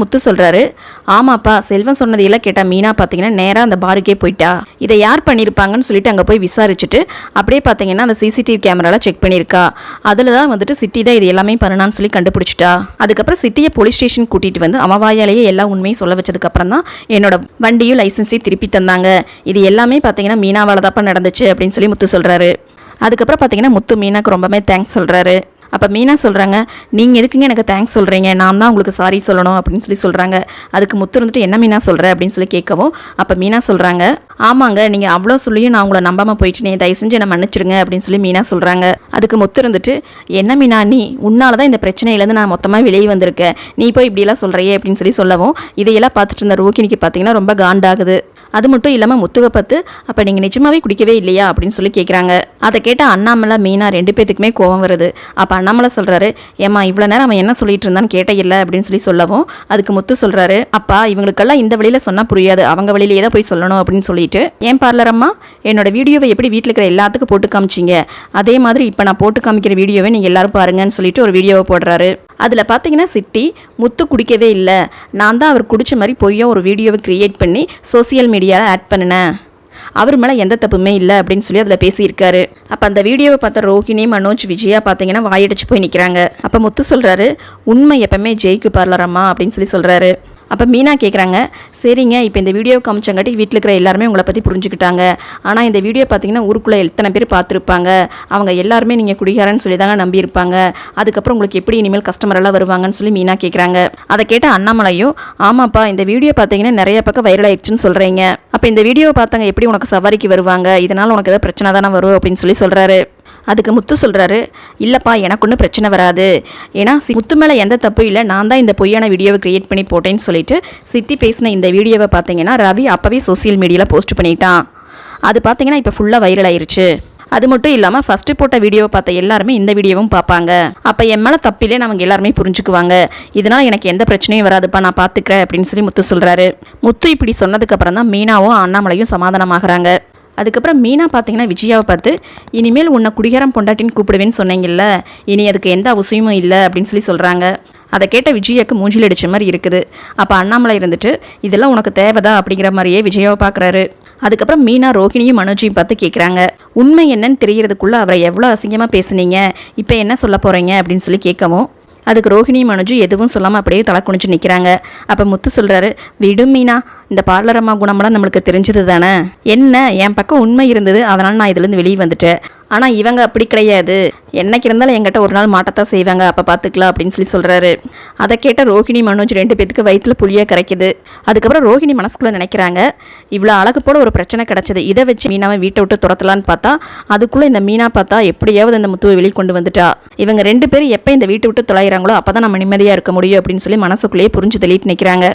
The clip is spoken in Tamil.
முத்து சொல்கிறாரு ஆமாப்பா செல்வம் சொன்னதையெல்லாம் கேட்டால் மீனா பார்த்தீங்கன்னா நேராக அந்த பாருக்கே போயிட்டா. இதை யார் பண்ணியிருப்பாங்கன்னு சொல்லிட்டு அங்கே போய் விசாரிச்சுட்டு அப்படியே பார்த்தீங்கன்னா அந்த சிசிடிவி கேமராலாம் செக் பண்ணியிருக்கா. அதில் தான் வந்துட்டு சிட்டி தான் இது எல்லாமே பண்ணனான்னு சொல்லி கண்டுபிடிச்சிட்டா. அதுக்கப்புறம் சிட்டியை போலீஸ் ஸ்டேஷன் கூட்டிகிட்டு வந்து அமவாயாலேயே எல்லா உண்மையும் சொல்ல வச்சதுக்கப்புறம் தான் என்னோட வண்டியும் லைசன்ஸையும் திருப்பி தந்தாங்க. இது எல்லாமே பார்த்தீங்கன்னா மீனாவால் தாப்பா நடந்துச்சு அப்படின்னு சொல்லி முத்து சொல்கிறாரு அதுக்கப்புறம் பார்த்தீங்கன்னா முத்து மீனாக்கு ரொம்பவே தேங்க்ஸ் சொல்கிறாரு அப்போ மீனா சொல்கிறாங்க நீங்கள் எதுக்குங்க எனக்கு தேங்க்ஸ் சொல்கிறீங்க நான் தான் உங்களுக்கு சாரி சொல்லணும் அப்படின்னு சொல்லி சொல்கிறாங்க அதுக்கு முத்து இருந்துட்டு என்ன மீனா சொல்கிற அப்படின்னு சொல்லி கேட்கவும் அப்போ மீனா சொல்கிறாங்க ஆமாங்க நீங்கள் அவ்வளோ சொல்லியும் நான் உங்களை நம்பாமல் போயிட்டுனே தயவு செஞ்சு என்னை மன்னிச்சிருங்க அப்படின்னு சொல்லி மீனா சொல்கிறாங்க அதுக்கு முத்து இருந்துட்டு என்ன மீனா நீ? உன்னால தான் இந்த பிரச்சனையிலேருந்து நான் மொத்தமாக வெளியே வந்திருக்கேன். நீ போய் இப்படியெல்லாம் சொல்கிறியே அப்படின்னு சொல்லி சொல்லவும் இதையெல்லாம் பார்த்துட்டு இருந்த ரோகிணிக்கு பார்த்தீங்கன்னா ரொம்ப காண்டாகுது. அது மட்டும் இல்லாமல் முத்துவை பார்த்து அப்போ நீங்கள் நிஜமாவே குடிக்கவே இல்லையா? அப்படின்னு சொல்லி கேட்குறாங்க அதை கேட்ட அண்ணாமலை மீனா ரெண்டு பேத்துக்குமே கோவம் வருது. அப்போ அண்ணாமலை சொல்கிறாரு ஏம்மா இவ்வளோ நேரம் அவன் என்ன சொல்லிட்டு இருந்தான்னு கேட்ட இல்லை அப்படின்னு சொல்லி சொல்லவும் அதுக்கு முத்து சொல்கிறாரு அப்பா இவங்களுக்கெல்லாம் இந்த வழியில் சொன்னால் புரியாது. அவங்க வழியிலேயே தான் போய் சொல்லணும் அப்படின்னு சொல்லிட்டு ஏன் பார்லர் அம்மா என்னோட வீடியோவை எப்படி வீட்டில் இருக்கிற எல்லாத்துக்கும் போட்டு காமிச்சிங்க? அதே மாதிரி இப்போ நான் போட்டு காமிக்கிற வீடியோவை நீங்கள் எல்லாரும் பாருங்கன்னு சொல்லிட்டு ஒரு வீடியோவை போடுறாரு. அதில் பார்த்தீங்கன்னா சிட்டி முத்து குடிக்கவே இல்லை. நான் தான் அவர் குடித்த மாதிரி பொய்யும் ஒரு வீடியோவை க்ரியேட் பண்ணி சோசியல் மீடியாவில் ஆட் பண்ணினேன். அவர் மேலே எந்த தப்புமே இல்லை அப்படின்னு சொல்லி அதில் பேசியிருக்காரு. அப்போ அந்த வீடியோவை பார்த்த ரோஹிணி மனோஜ் விஜயா பார்த்தீங்கன்னா வாயடிச்சு போய் நிற்கிறாங்க அப்போ முத்து சொல்கிறாரு உண்மை எப்பவுமே ஜெயிக்கு பார்லரம்மா அப்படின்னு சொல்லி சொல்கிறாரு அப்போ மீனா கேட்குறாங்க சரிங்க இப்போ இந்த வீடியோ காமிச்சங்காட்டி வீட்டில் இருக்கிற எல்லாருமே உங்களை பற்றி புரிஞ்சுக்கிட்டாங்க. ஆனால் இந்த வீடியோ பார்த்தீங்கன்னா ஊருக்குள்ளே எத்தனை பேர் பார்த்துருப்பாங்க அவங்க எல்லாருமே நீங்கள் குடிகாரன்னு சொல்லி தாங்க நம்பியிருப்பாங்க. அதுக்கப்புறம் உங்களுக்கு எப்படி இனிமேல் கஸ்டமரெல்லாம் வருவாங்கன்னு சொல்லி மீனா கேட்குறாங்க அதை கேட்ட அண்ணாமலையும் ஆமாப்பா இந்த வீடியோ பார்த்தீங்கன்னா நிறைய பக்கம் வைரல் ஆயிடுச்சுன்னு சொல்கிறீங்க அப்போ இந்த வீடியோ பார்த்தவங்க எப்படி உனக்கு சவாரிக்கு வருவாங்க? இதனால் உனக்கு ஏதாவது பிரச்சனை தானே வரும் அப்படின்னு சொல்லி சொல்கிறாரு அதுக்கு முத்து சொல்கிறாரு இல்லைப்பா எனக்கு ஒன்றும் பிரச்சனை வராது. ஏன்னா சி- முத்து மேலே எந்த தப்பு இல்லை. நான் தான் இந்த பொய்யான வீடியோவை க்ரியேட் பண்ணி போட்டேன்னு சொல்லிட்டு சிட்டி பேசின இந்த வீடியோவை பார்த்தீங்கன்னா ரவி அப்போவே சோஷியல் மீடியாவில் போஸ்ட் பண்ணிட்டான். அது பார்த்தீங்கன்னா இப்போ ஃபுல்லாக வைரல் ஆயிருச்சு. அது மட்டும் இல்லாமல் ஃபஸ்ட்டு போட்ட வீடியோவை பார்த்த எல்லாருமே இந்த வீடியோவும் பார்ப்பாங்க. அப்போ என் மேலே தப்பிலே அவங்க எல்லாருமே புரிஞ்சுக்குவாங்க. இதனால் எனக்கு எந்த பிரச்சனையும் வராதுப்பா நான் பார்த்துக்கிறேன் அப்படின்னு சொல்லி முத்து சொல்கிறாரு முத்து இப்படி சொன்னதுக்கப்புறம் தான் மீனாவும் அண்ணாமலையும் சமாதானமாகறாங்க. அதுக்கப்புறம் மீனா பார்த்தீங்கன்னா விஜயாவை பார்த்து இனிமேல் உன்னை குடிகாரம் பொண்டாட்டின்னு கூப்பிடுவேன்னு சொன்னீங்கல்ல இனி அதுக்கு எந்த அவசியமும் இல்லை அப்படின்னு சொல்லி சொல்கிறாங்க அதை கேட்ட விஜயாக்கு மூஞ்சில் அடித்த மாதிரி இருக்குது. அப்போ அண்ணாமலை இருந்துட்டு இதெல்லாம் உனக்கு தேவைதா? அப்படிங்கிற மாதிரியே விஜயாவை பார்க்குறாரு. அதுக்கப்புறம் மீனா ரோஹிணியும் மனோஜையும் பார்த்து கேட்குறாங்க உண்மை என்னன்னு தெரியறதுக்குள்ள அவரை எவ்வளோ அசிங்கமாக பேசுனீங்க? இப்போ என்ன சொல்ல போகிறீங்க அப்படின்னு சொல்லி கேட்கவும் அதுக்கு ரோஹிணி மனோஜ் எதுவும் சொல்லாமல் அப்படியே தலை குனிஞ்சு நிற்கிறாங்க அப்போ முத்து சொல்கிறாரு விடும் மீனா இந்த பார்லர் அம்மா குணமெல்லாம் நம்மளுக்கு தெரிஞ்சது தானே என்ன? என் பக்கம் உண்மை இருந்தது அதனால் நான் இதுலேருந்து வெளியே வந்துட்டேன். ஆனால் இவங்க அப்படி கிடையாது. என்னைக்கு இருந்தாலும் என்கிட்ட ஒரு நாள் மாட்டத்தான் செய்வாங்க. அப்போ பார்த்துக்கலாம் அப்படின்னு சொல்லி சொல்கிறாரு அதை கேட்ட ரோஹிணி மனோஜ் ரெண்டு பேத்துக்கு வயிற்றுல புளியாக கிடைக்குது அதுக்கப்புறம் ரோஹிணி மனசுக்குள்ளே நினைக்கிறாங்க. இவ்வளோ அழகு போல ஒரு பிரச்சனை கிடச்சிது. இதை வச்சு மீனாவை வீட்டை விட்டு துரத்தலான்னு பார்த்தா அதுக்குள்ளே இந்த மீனா பார்த்தா எப்படியாவது இந்த முத்துவை வெளியே கொண்டு வந்துட்டா. இவங்க ரெண்டு பேரும் எப்போ இந்த வீட்டை விட்டு தொலைகிறாங்களோ அப்போ தான் நம்ம நிம்மதியாக இருக்க முடியும் அப்படின்னு சொல்லி மனசுக்குள்ளேயே புரிஞ்சு தள்ளிட்டு நிற்கிறாங்க